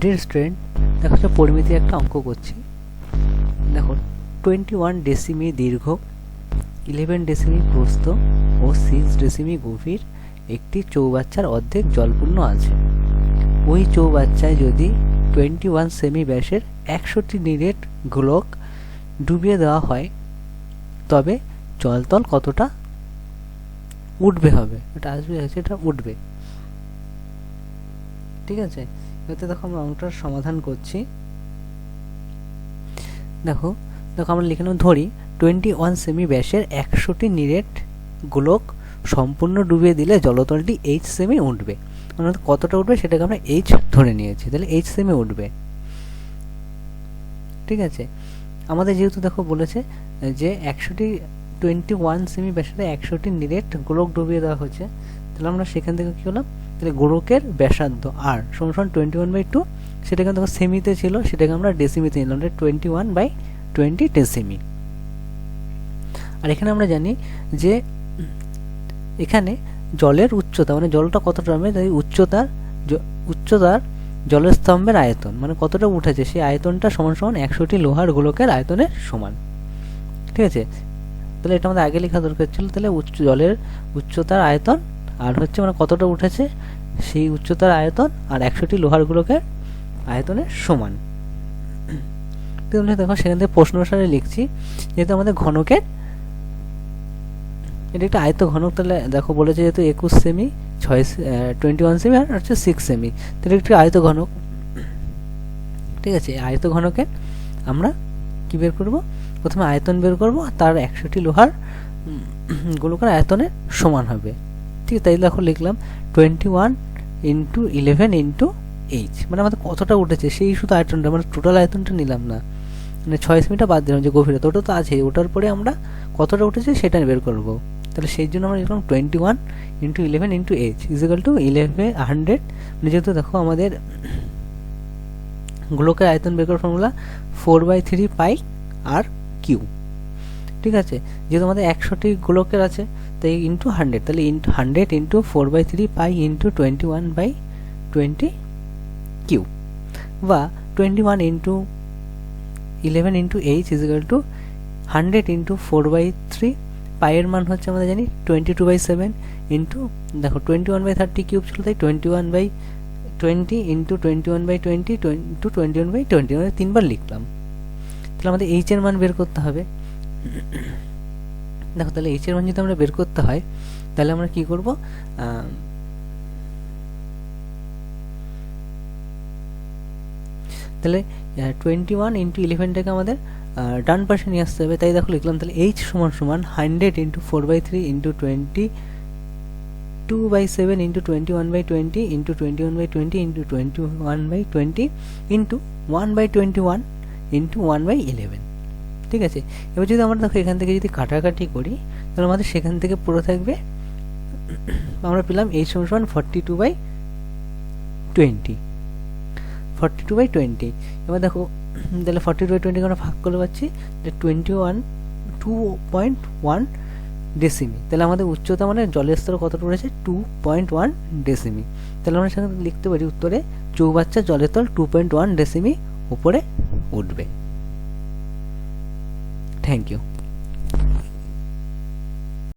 Dear student দেখো হচ্ছে পরিমিতি একটা অঙ্ক করছি। দেখো টোয়েন্টি ওয়ান ডেসিমি দীর্ঘ ইলেভেন ডেসিমি প্রস্থ ও সিক্স ডেসিমি গভীর একটি চৌবাচ্চার অর্ধেক জলপূর্ণ আছে। ওই চৌবাচ্চায় যদি টোয়েন্টি ওয়ান সেমি ব্যাসের একশোটি নিরেট গোলক ডুবিয়ে দেওয়া হয়, তবে জলতল কতটা উঠবে হবে? এটা আসবে আছে এটা উঠবে। ঠিক আছে? এতে দেখো আমরা অঙ্কটার সমাধান করছি। দেখো দেখো আমরা লিখে ধরি টোয়েন্টি ওয়ান সেমি ব্যাসের একশোটি নিরেট গোলক সম্পূর্ণ ডুবিয়ে দিলে জলতলটি এইচ সেমি উঠবে। অর্থাৎ কতটা উঠবে সেটাকে আমরা এইচ ধরে নিয়েছি, তাহলে এইচ সেমি উঠবে। ঠিক আছে? আমাদের যেহেতু দেখো বলেছে যে একশোটি টোয়েন্টি ওয়ান সেমি ব্যাসার্ধে একশোটি নিরেট গোলক ডুবিয়ে দেওয়া হচ্ছে তাহলে আমরা সেখান থেকে কী হলাম তাহলে গোলকের ব্যাসার্ধ আর সমান টোয়েন্টি ওয়ান বাই টু সেটা কিন্তু সেমিতে ছিল, সেটাকে আমরা ডেসিমিতে নিলাম টোয়েন্টি ওয়ান বাই টোয়েন্টি ডেসিমি আর এখানে আমরা জানি যে এখানে জলের উচ্চতা মানে জলটা কতটা হবে, তাই উচ্চতার উচ্চতার জলের স্তম্ভের আয়তন মানে কতটা উঠেছে, সেই আয়তনটা সমান সমান একশোটি লোহার গোলকের আয়তনের সমান। ঠিক আছে? তাহলে এটা আমাদের আগে লেখা দরকার ছিল, তাহলে উচ্চ, জলের উচ্চতার আয়তন আর হচ্ছে মানে কতটা উঠেছে? সেই উচ্চতার আয়তন আর একশোটি লোহার গোলকের আয়তনের সমান। দেখো, সেখান থেকে প্রশ্ন অনুসারে লিখছি, যেহেতু আমাদের ঘনকের, এটা একটা আয়ত ঘনক, তাহলে দেখো, বলেছে যেহেতু একুশ সেমি ছয় টোয়েন্টি ওয়ান সেমি আর হচ্ছে সিক্স সেমি তাহলে একটি আয়ত ঘনক। ঠিক আছে আয়ত ঘনকে আমরা কি বের করব? প্রথমে আয়তন বের করব তার একশোটি লোহার গোলকের আয়তনের সমান হবে। ঠিক তাই দেখো লিখলাম twenty one into eleven into H মানে আমাদের কতটা উঠেছে? সেই শুধু আয়তনটা মানে টোটাল আয়তনটা নিলাম না। মানে ছয় সেমিটা বাদ দিলাম যে গভীরতা ওটা তো আছে ওটার পরে আমরা কতটা উঠেছে সেটা বের করব। তাহলে সেই জন্য আমরা লিখলাম twenty one into eleven into H is equal to eleven hundred মানে যেহেতু দেখো আমাদের গোলকের আয়তন বের করার formula four by three pi R cube ঠিক আছে? যেহেতু আমাদের একশোটি গোলকের আছে তাই ইন্টু হান্ড্রেড তাহলে into hundred into four by three pi into twenty one by twenty cube বা twenty one into eleven into H is equal to hundred into four by three পাইয়ের মান হচ্ছে আমরা জানি twenty two by seven into দেখো twenty one by thirty cube ছিল তাই twenty one by twenty into twenty one by twenty into twenty one by twenty মানে তিনবার লিখলাম। তাহলে আমাদের এইচের মান বের করতে হবে। দেখো, তাহলে এইচের মান যদি আমরা বের করতে হয়, তাহলে আমরা কি করব? তাহলে টোয়েন্টি ওয়ান ইন্টু ইলেভেনটাকে আমাদের ডান পাশে নিয়ে আসতে হবে। তাই দেখো, লিখলাম, তাহলে এইচ সমান সমান hundred into four by three into twenty two by seven into twenty one by twenty into twenty one by twenty into twenty one by twenty into one by twenty one into one by eleven ঠিক আছে? এবার যদি আমরা দেখো এখান থেকে যদি কাটাকাটি করি, তাহলে আমাদের সেখান থেকে পুরো থাকবে, আমরা পেলাম এইচ সমান forty two by twenty forty two by twenty এবার দেখো, তাহলে ফর্টি টু বাই টোয়েন্টিকে আমরা ভাগ করে পাচ্ছি twenty one two point one ডেসিমি তাহলে আমাদের উচ্চতা মানে জলের স্তর কতটা রয়েছে? টু পয়েন্ট ওয়ান ডেসিমি তাহলে আমরা সেখানে লিখতে পারি উত্তরে, চৌবাচ্চা জলের তল টু পয়েন্ট ওয়ান ডেসিমি উপরে উঠবে। thank you.